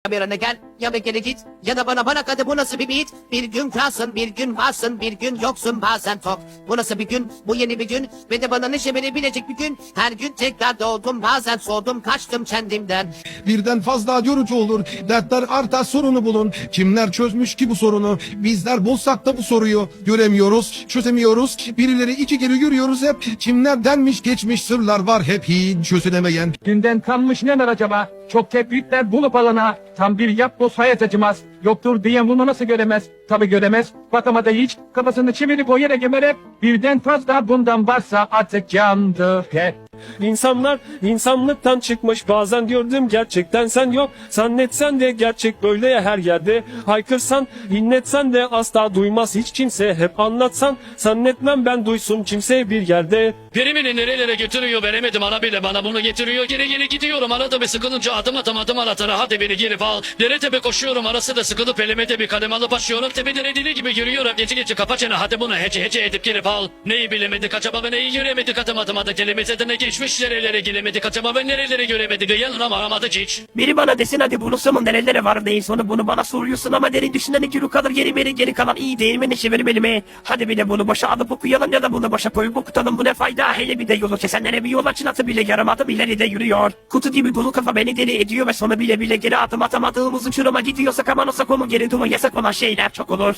Camera na dyan. Ya geri git ya da bana bana hadi bu nasıl bir beat bir gün kalsın bir gün varsın bir gün yoksun bazen tok bu nasıl bir gün bu yeni bir gün ve de bana neşe verebilecek bir gün her gün tekrar doğdum bazen soğudum kaçtım kendimden Birden fazla yorucu olur. Dertler artar sorunu bulun. Kimler çözmüş ki bu sorunu? Bizler bulsak da bu soruyu göremiyoruz, çözemiyoruz. Birileri iki geri yürüyoruz hep. Kimler denmiş geçmiş sırlar var hep hiç çözülemeyen. Günden kalmış neler acaba? Çok tebrikler bulup alana. Tam bir yapboz hayat acımaz. Yoktur diye bunu nasıl göremez? Tabi göremez. Bakamadı hiç. Kafasını çevirip o yere gömerek. Birden fazla bundan varsa artık yandı hep. İnsanlar insanlıktan çıkmış. Bazen gördüm gerçekten sen yok. Zannetsen de gerçek böyle ya her yerde. Haykırsan inletsen de asla duymaz hiç kimse. Hep anlatsan zannetmem ben duysun kimse bir yerde. Biri beni nerelere götürüyor veremedim. Ana bile bana bunu getiriyor. Geri geri gidiyorum. Arada bir sıkılınca adım adım adım alatara hadi beni geri al. Dere tepe koşuyorum. Arası da sıkılıp elime de bir kalem alıp açıyorum Tepelere dili gibi giriyorum gece gece kapa çene. Hadi bunu hece hece edip geri al. Neyi bilemedik acaba ve neyi göremedik adım adım adı kelimesi de ne geçmiş nerelere giremedik acaba? Ve nereleri göremedik? Yalan ama aramadık hiç. Biri bana desin hadi bunun sonu nerelere var? değil sonu bunu bana soruyorsun ama derin düşünen iki kalır geri beri geri kalan iyi değil mi? Neşe benim elime Hadi bir de bunu başa alıp okuyalım ya da bunu başa koyup okutalım. Bu ne fayda? Hele bir de yolu kesenlere bir yol açın atı bile yarım adım ileride yürüyor. Kutu gibi dolu kafa beni deli ediyor ve sonra bile bile geri adım atamadığımız uçuruma gidiyorsak aman o sakomu geri duman yasak olan şeyler çok olur